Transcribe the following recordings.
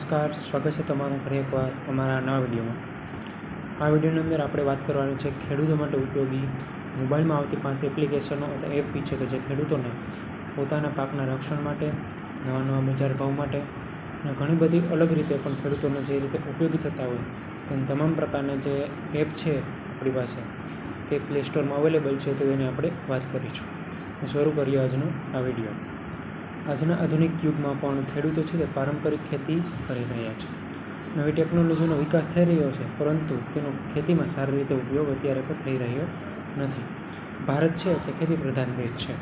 નમસ્કાર, સ્વાગત છે તમારું ફરી એકવાર અમારા નવા વિડીયોમાં. આ વિડીયોની અંદર આપણે વાત કરવાની છે ખેડૂતો માટે ઉપયોગી મોબાઈલમાં આવતી પાંચ એપ્લિકેશનો અથવા એપ છે કે જે ખેડૂતોને પોતાના પાકના રક્ષણ માટે, નવા નવા બજાર ભાવ માટે અને ઘણી બધી અલગ રીતે પણ ખેડૂતોને જે રીતે ઉપયોગી થતા હોય તેની તમામ પ્રકારના જે એપ છે આપણી પાસે, તે પ્લે સ્ટોરમાં અવેલેબલ છે તો એની આપણે વાત કરીશું. શરૂ કરીએ આજનો આ વીડિયો. આજના આધુનિક યુગમાં પણ ખેડૂતો છે તે પારંપરિક ખેતી કરી રહ્યા છે. નવી ટેકનોલોજીનો વિકાસ થઈ રહ્યો છે, પરંતુ તેનો ખેતીમાં સારી રીતે ઉપયોગ અત્યારે પણ થઈ રહ્યો નથી. ભારત છે તે ખેતી પ્રધાન દેશ છે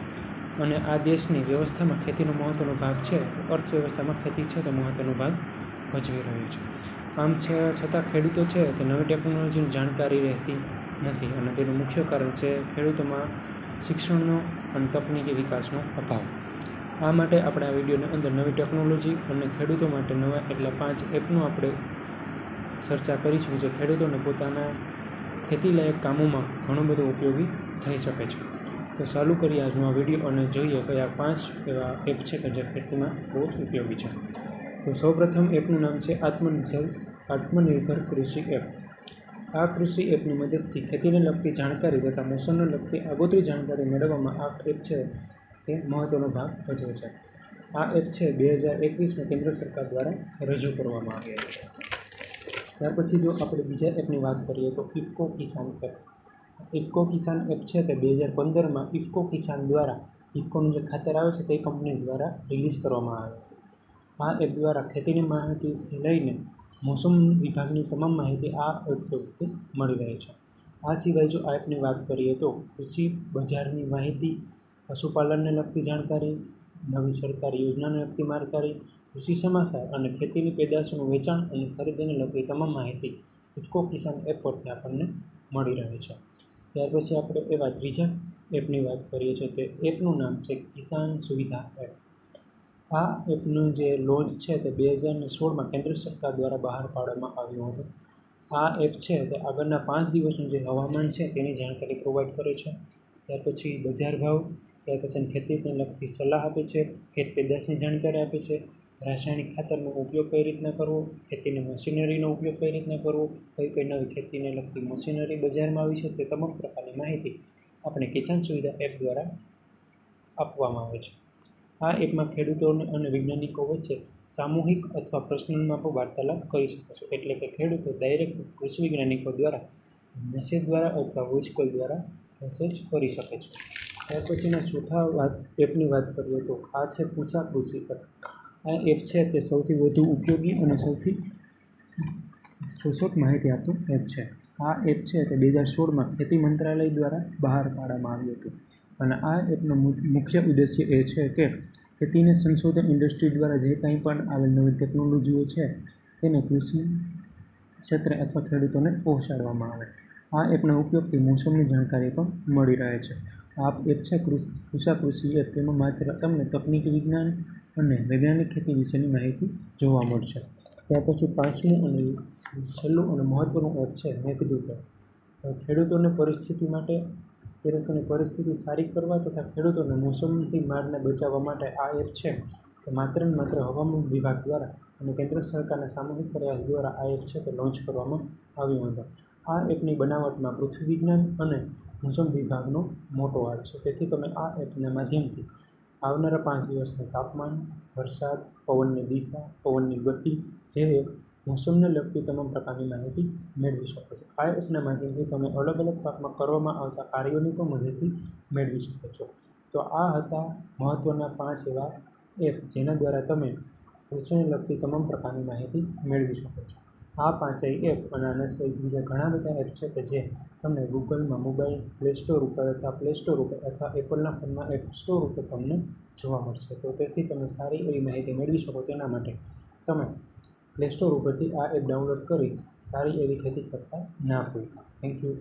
અને આ દેશની વ્યવસ્થામાં ખેતીનો મહત્ત્વનો ભાગ છે અર્થવ્યવસ્થામાં ખેતી છે તે મહત્ત્વનો ભાગ ભજવી રહ્યો છે. આમ છે છતાં ખેડૂતો છે તે નવી ટેકનોલોજીની જાણકારી રહેતી નથી અને તેનું મુખ્ય કારણ છે ખેડૂતોમાં શિક્ષણનો અને તકનીકી વિકાસનો અભાવ. આ માટે આપણે આ વિડીયોની અંદર નવી ટેકનોલોજી અને ખેડૂતો માટે નવા એટલા પાંચ એપનું આપણે ચર્ચા કરીશું જે ખેડૂતોને પોતાના ખેતીલાયક કામોમાં ઘણું બધું ઉપયોગી થઈ શકે છે. તો ચાલુ કરીએ આજનો આ વીડિયો અને જોઈએ કયા પાંચ એવા એપ છે કે જે ખેતીમાં બહુ જ ઉપયોગી છે. તો સૌપ્રથમ એપનું નામ છે આત્મનિર્ભર આત્મનિર્ભર કૃષિ એપ. આ કૃષિ એપની મદદથી ખેતીને લગતી જાણકારી તથા મોસમને લગતી આગોતરી જાણકારી મેળવવામાં આ એપ છે તે મહત્ત્વનો ભાગ ભજવે છે. આ એપ છે બે હજાર એકવીસમાં કેન્દ્ર સરકાર દ્વારા રજૂ કરવામાં આવી છે. ત્યાર પછી જો આપણે બીજા એપની વાત કરીએ તો ઇફકો કિસાન એપ. ઇફકો કિસાન એપ છે તે બે હજાર પંદરમાં ઇફકો કિસાન દ્વારા ઇફકોનું જે ખાતર આવે છે તે કંપની દ્વારા રિલીઝ કરવામાં આવે છે આ એપ દ્વારા ખેતીની માહિતીથી લઈને મોસમ વિભાગની તમામ માહિતી આ એપ પરથી મળી રહે છે. આ સિવાય જો આ એપની વાત કરીએ તો કૃષિ બજારની માહિતી પશુપાલનને લગતી જાણકારી, નવી સરકારી યોજનાને લગતી જાણકારી કૃષિ સમાચાર અને ખેતીની પેદાશોનું વેચાણ અને ખરીદીને લગતી તમામ માહિતી ઇફકો કિસાન એપ પરથી આપણને મળી રહે છે. ત્યાર પછી આપણે એવા ત્રીજા એપની વાત કરીએ છીએ. તે એપનું નામ છે કિસાન સુવિધા એપ. આ એપનું જે લોન્ચ છે તે બે હજાર સોળમાં કેન્દ્ર સરકાર દ્વારા બહાર પાડવામાં આવ્યું હતું. આ એપ છે તે આગળના પાંચ દિવસનું જે હવામાન છે તેની જાણકારી પ્રોવાઈડ કરે છે. ત્યાર પછી બજાર ભાવ પછી ખેતીને લગતી સલાહ આપે છે, ખેત પેદાશની જાણકારી આપે છે, રાસાયણિક ખાતરનો ઉપયોગ કઈ રીતના કરવો, ખેતીની મશીનરીનો ઉપયોગ કઈ રીતના કરવો, કઈ કઈ નવી ખેતીને લગતી મશીનરી બજારમાં આવી છે તે તમામ પ્રકારની માહિતી આપણે કિસાન સુવિધા એપ દ્વારા આપવામાં આવે છે. આ એપમાં ખેડૂતોને અને વૈજ્ઞાનિકો વચ્ચે સામૂહિક અથવા પ્રશ્નોમાં પણ વાર્તાલાપ કરી શકો છો. એટલે કે ખેડૂતો ડાયરેક્ટ કૃષિ વૈજ્ઞાનિકો દ્વારા, મેસેજ દ્વારા અથવા વોઇસ કોલ દ્વારા મેસેજ કરી શકે છે. ત્યાર પછીના ચોથા વાત, એપની વાત કરીએ તો આ છે પૂછા કૃષિ પર. આ એપ છે તે સૌથી વધુ ઉપયોગી અને સૌથી સચોટ માહિતી આપતું એપ છે. આ એપ છે તે બે હજાર સોળમાં ખેતી મંત્રાલય દ્વારા બહાર પાડવામાં આવ્યું હતું. અને આ એપનો મુખ્ય ઉદ્દેશ્ય એ છે કે ખેતીને સંશોધન ઇન્ડસ્ટ્રી દ્વારા જે કંઈ પણ આવેલ નવી ટેકનોલોજીઓ છે, તેને કૃષિ ક્ષેત્રે અથવા ખેડૂતોને પહોંચાડવામાં આવે. આ એપના ઉપયોગથી મોસમની જાણકારી પણ મળી રહે છે. આ એપ છે કૃષા, કૃષિ એપ તેમાં માત્ર તમને તકનીકી વિજ્ઞાન અને વૈજ્ઞાનિક ખેતી વિશેની માહિતી જોવા મળશે. ત્યાર પછી પાંચમું અને છેલ્લું અને મહત્ત્વનું એપ છે મેઘદૂત એપ. ખેડૂતોને પરિસ્થિતિ માટે, ખેડૂતોની પરિસ્થિતિ સારી કરવા તથા ખેડૂતોને મોસમથી મારને બચાવવા માટે આ એપ છે તે માત્ર ને માત્ર હવામાન વિભાગ દ્વારા અને કેન્દ્ર સરકારના સામૂહિક પ્રયાસ દ્વારા આ એપ છે તે લોન્ચ કરવામાં આવ્યું હતું. આ એપની બનાવટમાં પૃથ્વી વિજ્ઞાન અને મોસમ વિભાગનો મોટો હાથ છે. તેથી તમે આ એપના માધ્યમથી આવનારા પાંચ દિવસનું તાપમાન, વરસાદ, પવનની દિશા, પવનની ગતિ જેવી મોસમને લગતી તમામ પ્રકારની માહિતી મેળવી શકો છો. આ એપના માધ્યમથી તમે અલગ અલગ પાકમાં કરવામાં આવતા કાર્યોની પણ મદદથી મેળવી શકો છો. તો આ હતા મહત્ત્વના પાંચ એવા એપ જેના દ્વારા તમે કૃષિને લગતી તમામ પ્રકારની માહિતી મેળવી શકો છો. આ પાંચેય એપ અને આના સિવાય બીજા ઘણા બધા એપ છે કે જે તમને ગૂગલમાં, મોબાઈલ પ્લે સ્ટોર ઉપર અથવા પ્લે સ્ટોર ઉપર અથવા એપલના ફોનમાં, એપ સ્ટોર ઉપર તમને જોવા મળશે. તો તેથી તમે સારી એવી માહિતી મેળવી શકો તેના માટે તમે પ્લે સ્ટોર ઉપરથી આ એપ ડાઉનલોડ કરી સારી એવી ખેતી કરતા ના ભૂલતા. Thank you